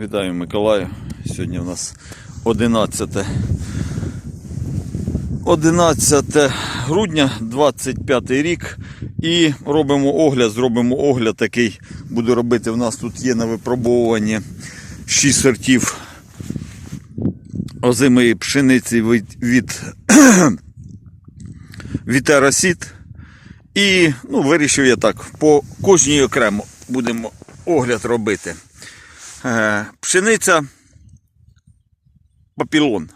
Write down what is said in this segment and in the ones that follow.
Вітаю Миколаю. Сьогодні у нас 11 11 грудня 25 рік. І робимо огляд, зробимо огляд такий. Буду робити. У нас тут є на випробовуванні 6 сортів озимої пшениці від, від Вітеросіт. І ну, вирішив я так, по кожній окремо будемо огляд робити. Е, пшениця папілон.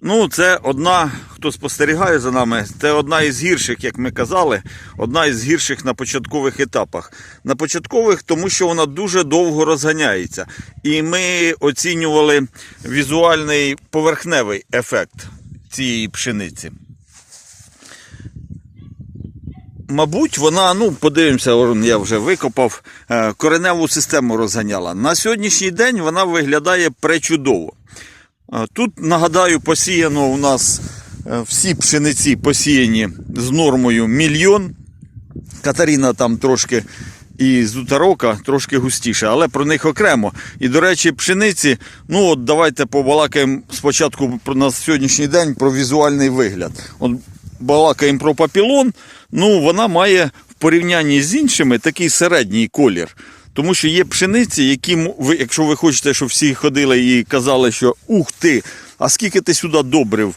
Ну, це одна, хто спостерігає за нами, це одна із гірших, як ми казали, одна із гірших на початкових етапах. На початкових, тому що вона дуже довго розганяється. І ми оцінювали візуальний поверхневий ефект цієї пшениці. Мабуть, вона, ну, подивимося, я вже викопав, е, кореневу систему розганяла. На сьогоднішній день вона виглядає пречудово. Е, Тут, нагадаю, посіяно у нас е, всі пшениці посіяні з нормою мільйон. Катаріна там трошки і зутарока трошки густіше, але про них окремо. І, до речі, пшениці, ну от давайте побалакаємо спочатку про на сьогоднішній день про візуальний вигляд. От балакаємо про папілон, ну вона має в порівнянні з іншими такий середній колір. Тому що є пшениці, які якщо ви хочете, щоб всі ходили і казали, що ух ти, а скільки ти сюди добрив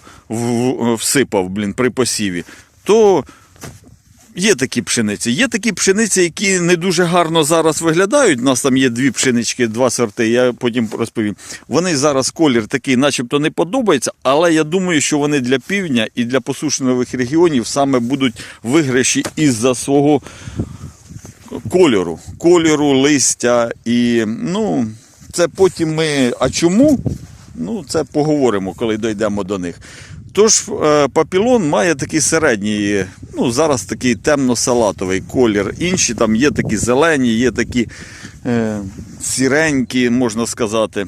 всипав, блін, при посіві, то Є такі пшениці. Є такі пшениці, які не дуже гарно зараз виглядають. У нас там є дві пшенички, два сорти, я потім розповім. Вони зараз колір такий, начебто не подобається, але я думаю, що вони для півдня і для посушених регіонів саме будуть виграші із-за свого кольору, кольору, листя. І ну, це потім ми. А чому? Ну, це поговоримо, коли дійдемо до них. Тож е, папілон має такий середній, ну зараз такий темно-салатовий колір. Інші там є такі зелені, є такі е, сіренькі, можна сказати.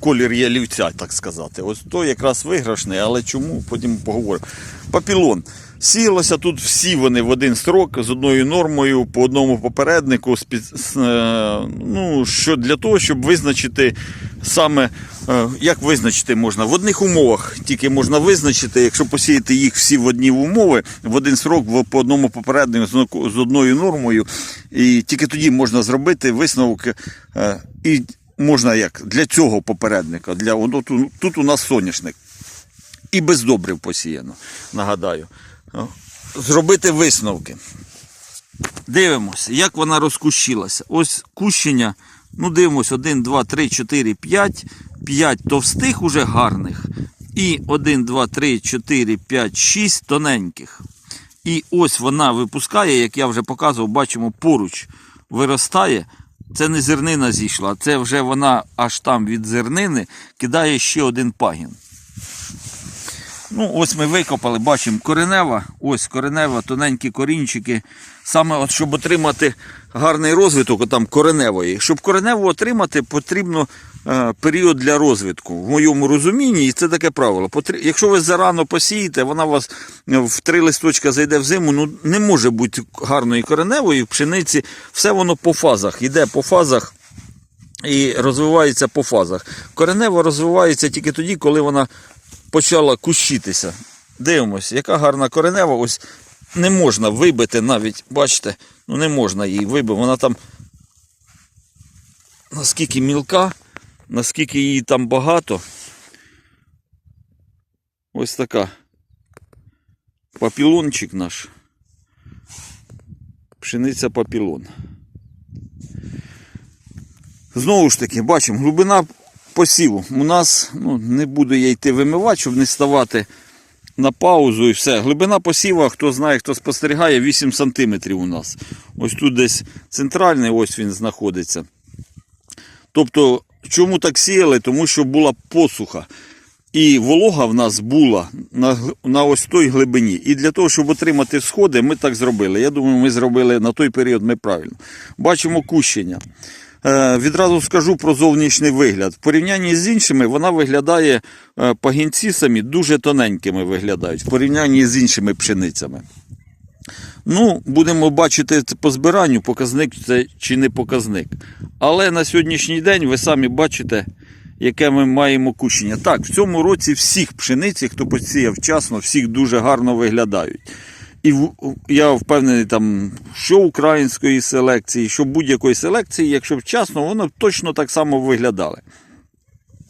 Колір є лівця, так сказати. Ось то якраз виграшний, але чому? Потім поговоримо. Папілон. Сіялося тут всі вони в один строк з одною нормою по одному попереднику. е, Ну, що для того, щоб визначити саме, е, як визначити можна, в одних умовах тільки можна визначити, якщо посіяти їх всі в одні умови, в один срок по одному попереднику з одною нормою, і тільки тоді можна зробити висновок. е, І можна як для цього попередника, для от тут, у нас соняшник. І без добрив посіяно, нагадаю. Зробити висновки. Дивимося, як вона розкущилася. Ось кущення. Ну, дивимось, 1, 2, 3, 4, 5. 5 товстих уже гарних. І 1, 2, 3, 4, 5, 6 тоненьких. І ось вона випускає, як я вже показував, бачимо, поруч виростає. Це не зернина зійшла, це вже вона аж там від зернини кидає ще один пагін. Ну, ось ми викопали, бачимо коренева, ось коренева, тоненькі корінчики. Саме от, щоб отримати гарний розвиток там кореневої. Щоб кореневу отримати, потрібно е, період для розвитку. В моєму розумінні, і це таке правило. Потр- Якщо ви зарано посієте, вона у вас е, в три листочка зайде в зиму, ну не може бути гарної кореневої в пшениці. Все воно по фазах, йде по фазах і розвивається по фазах. Коренева розвивається тільки тоді, коли вона почала кущитися. Дивимось, яка гарна коренева. Ось не можна вибити навіть, бачите, ну не можна її вибити. Вона там наскільки мілка, наскільки її там багато. Ось така. Папілончик наш. Пшениця папілон. Знову ж таки, бачимо, глибина посіву. У нас ну, не буду я йти вимивати, щоб не ставати на паузу і все. Глибина посіва, хто знає, хто спостерігає, 8 см у нас. Ось тут десь центральний, ось він знаходиться. Тобто, чому так сіяли? Тому що була посуха. І волога в нас була на, на ось той глибині. І для того, щоб отримати сходи, ми так зробили. Я думаю, ми зробили на той період ми правильно. Бачимо кущення. Е, відразу скажу про зовнішній вигляд. В порівнянні з іншими вона виглядає, е, пагінці самі дуже тоненькими виглядають в порівнянні з іншими пшеницями. Ну, будемо бачити по збиранню, показник це чи не показник. Але на сьогоднішній день ви самі бачите, яке ми маємо кущення. Так, в цьому році всіх пшениці, хто посіяв вчасно, всіх дуже гарно виглядають. І я впевнений, там, що української селекції, що будь-якої селекції, якщо вчасно, воно точно так само виглядали.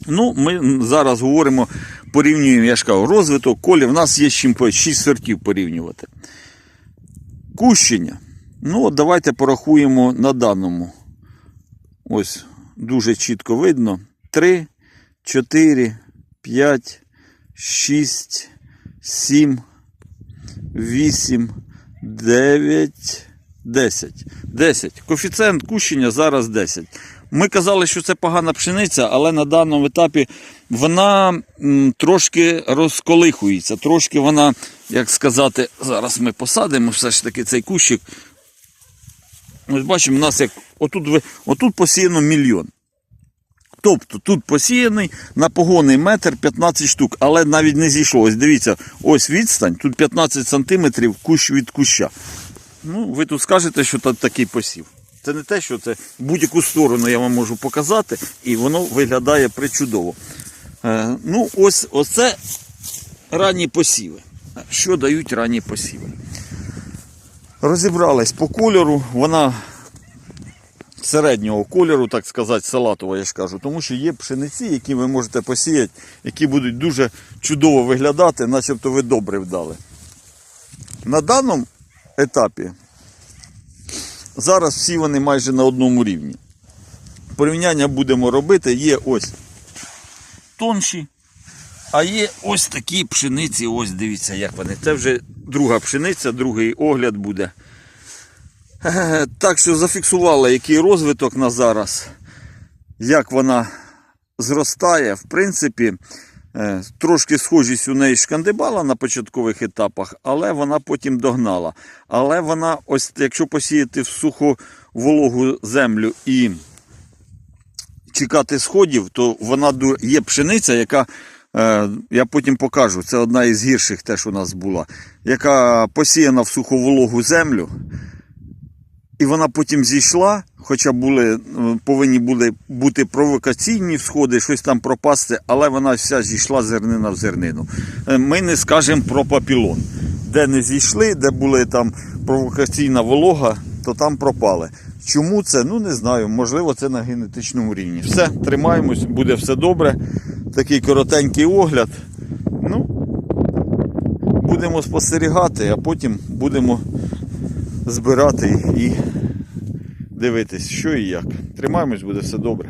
Ну, ми зараз говоримо, порівнюємо, я ж кажу, розвиток, колі, в нас є з чим 6 сортів порівнювати. Кущення. Ну, от давайте порахуємо на даному. Ось дуже чітко видно. 3, 4, 5, 6, 7, 8, 9, 10. 10. Коефіцієнт кущення зараз 10. Ми казали, що це погана пшениця, але на даному етапі вона трошки розколихується. Трошки вона, як сказати, зараз ми посадимо все ж таки цей кущик. Ось бачимо, у нас як отут, отут посіяно мільйон. Тобто тут посіяний на погонний метр 15 штук, але навіть не зійшло. Ось дивіться, ось відстань, тут 15 сантиметрів кущ від куща. Ну, ви тут скажете, що тут такий посів. Це не те, що це будь-яку сторону я вам можу показати, і воно виглядає причудово. Е, ну, ось оце ранні посіви. Що дають ранні посіви? Розібрались по кольору, вона середнього кольору, так сказати, салатова, я ж кажу, тому що є пшениці, які ви можете посіяти, які будуть дуже чудово виглядати, начебто ви добре вдали. На даному етапі зараз всі вони майже на одному рівні. Порівняння будемо робити, є ось тонші, а є ось такі пшениці, ось дивіться, як вони. Це вже друга пшениця, другий огляд буде. Так що зафіксували, який розвиток на зараз, як вона зростає. В принципі, е, трошки схожість у неї шкандибала на початкових етапах, але вона потім догнала. Але вона, ось якщо посіяти в суху вологу землю і чекати сходів, то вона є пшениця, яка. е, Я потім покажу, це одна із гірших теж у нас була, яка посіяна в суховологу землю, і вона потім зійшла, хоча були, е, повинні були бути провокаційні всходи, щось там пропасти, але вона вся зійшла зернина в зернину. Е, Ми не скажемо про папілон. Де не зійшли, де були там провокаційна волога, то там пропали. Чому це? Ну не знаю. Можливо, це на генетичному рівні. Все, тримаємось, буде все добре. Такий коротенький огляд. Ну, будемо спостерігати, а потім будемо збирати і дивитись, що і як. Тримаємось, буде все добре.